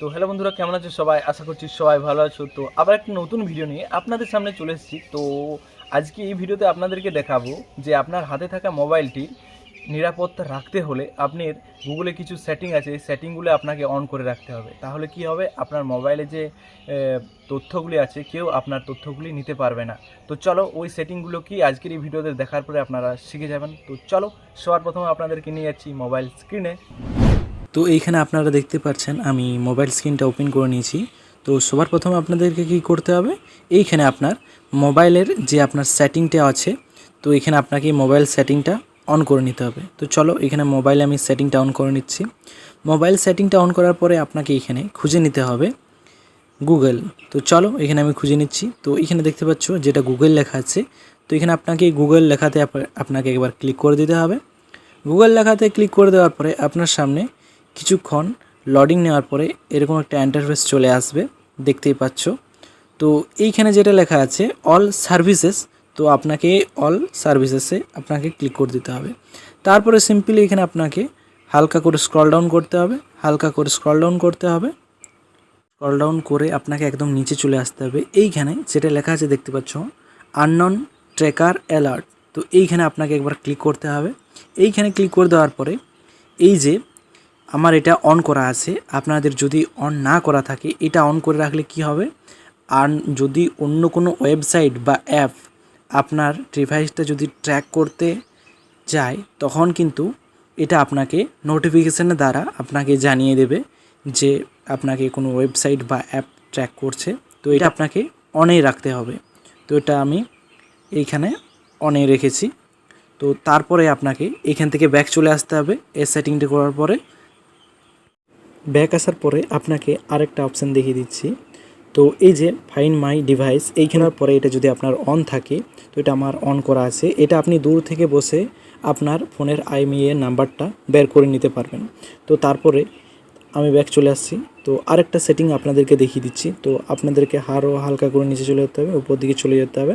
তো হ্যালো বন্ধুরা, কেমন আছো সবাই? আশা করছি সবাই ভালো আছো। তো আবার একটা নতুন ভিডিও নিয়ে আপনাদের সামনে চলে এসেছি। তো আজকে এই ভিডিওতে আপনাদেরকে দেখাবো যে আপনার হাতে থাকা মোবাইলটি নিরাপত্তা রাখতে হলে আপনার গুগলে কিছু সেটিং আছে। এই সেটিংগুলো আপনাকে অন করে রাখতে হবে। তাহলে কি হবে? আপনার মোবাইলে যে তথ্যগুলি আছে, কেউ আপনার তথ্যগুলি নিতে পারবে না। তো চলো ওই সেটিংগুলো কি আজকের এই ভিডিওতে দেখার পরে আপনারা শিখে যাবেন। তো চলো সবার প্রথমে আপনাদেরকে নিয়ে যাচ্ছি মোবাইল স্ক্রিনে তো এইখানে আপনারা দেখতে পাচ্ছেন, আমি মোবাইল স্ক্রিনটা ওপেন করে নিয়েছি। তো সবার প্রথমে আপনাদেরকে কি করতে হবে? এইখানে আপনার মোবাইলের যে আপনার সেটিংটা আছে, তো এখানে আপনাকে মোবাইল সেটিংটা অন করে নিতে হবে। তো চলো, এখানে মোবাইলে আমি সেটিংটা অন করে নিচ্ছি। মোবাইল সেটিংটা অন করার পরে আপনাকে এখানে খুঁজে নিতে হবে গুগল তো চলো, এখানে আমি খুঁজে নিচ্ছি। তো এখানে দেখতে পাচ্ছ, যেটা গুগল লেখা আছে, তো এখানে আপনাকে গুগল লেখাতে আপ- আপনাকে একবার ক্লিক করে দিতে হবে। গুগল লেখাতে ক্লিক করে দেওয়ার পরে আপনার সামনে কিছুক্ষণ লডিং নেওয়ার পরে এরকম একটা ইন্টারফেস চলে আসবে, দেখতেই পাচ্ছ। তো এইখানে যেটা লেখা আছে অল সার্ভিসেস তো আপনাকে অল সার্ভিসেসে আপনাকে ক্লিক করে দিতে হবে। তারপরে সিম্পলি এখানে আপনাকে হালকা করে স্ক্রল ডাউন করতে হবে, হালকা করে স্ক্রল ডাউন করতে হবে। স্ক্রল ডাউন করে আপনাকে একদম নিচে চলে আসতে হবে। এইখানে যেটা লেখা আছে দেখতে পাচ্ছ আননন ট্রেকার অ্যালার্ট তো এইখানে আপনাকে একবার ক্লিক করতে হবে। এইখানে ক্লিক করে দেওয়ার পরে এই যে আমার এটা অন করা আছে। আপনাদের যদি অন না করা থাকে, এটা অন করে রাখলে কি হবে? আর যদি অন্য কোনো ওয়েবসাইট বা অ্যাপ আপনার ডিভাইসটা যদি ট্র্যাক করতে যায়, তখন কিন্তু এটা আপনাকে নোটিফিকেশনের দ্বারা আপনাকে জানিয়ে দেবে যে আপনাকে কোনো ওয়েবসাইট বা অ্যাপ ট্র্যাক করছে। তো এটা আপনাকে অনেই রাখতে হবে। তো এটা আমি এইখানে অনে রেখেছি। তো তারপরে আপনাকে এখান থেকে ব্যাক চলে আসতে হবে। এই সেটিংটা করার পরে ব্যাক আসার পরে আপনাকে আরেকটা অপশান দেখিয়ে দিচ্ছি। তো এই যে ফাইন মাই ডিভাইস এইখানের পরে এটা যদি আপনার অন থাকে, তো এটা আমার অন করা আছে। এটা আপনি দূর থেকে বসে আপনার ফোনের আইমিএ নাম্বারটা বের করে নিতে পারবেন। তো তারপরে আমি ব্যাক চলে আসছি। তো আরেকটা সেটিং আপনাদেরকে দেখিয়ে দিচ্ছি। তো আপনাদেরকে হারও হালকা করে নিচে চলে যেতে হবে, উপর দিকে চলে যেতে হবে,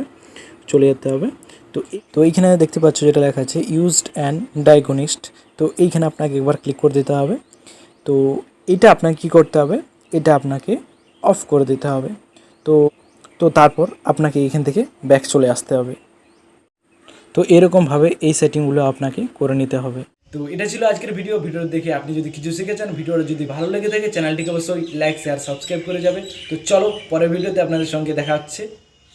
চলে যেতে হবে। তো তো এইখানে দেখতে পাচ্ছ যেটা লেখা আছে ইউজড অ্যান্ড ডায়াগনিস্ট তো এইখানে আপনাকে একবার ক্লিক করে দিতে হবে। তো এটা আপনাকে কি করতে হবে? এটা আপনাকে অফ করে দিতে হবে। তো তো তারপর আপনাকে এখান থেকে ব্যাক চলে আসতে হবে। তো এরকমভাবে এই সেটিংগুলো আপনাকে করে নিতে হবে। তো এটা ছিল আজকের ভিডিও ভিডিও দেখে আপনি যদি কিছু শিখেছেন ভিডিওটা যদি ভালো লেগে থাকে চ্যানেলটিকে অবশ্যই লাইক শেয়ার সাবস্ক্রাইব করে যাবে তো চলো, পরের ভিডিওতে আপনাদের সঙ্গে দেখা হচ্ছে।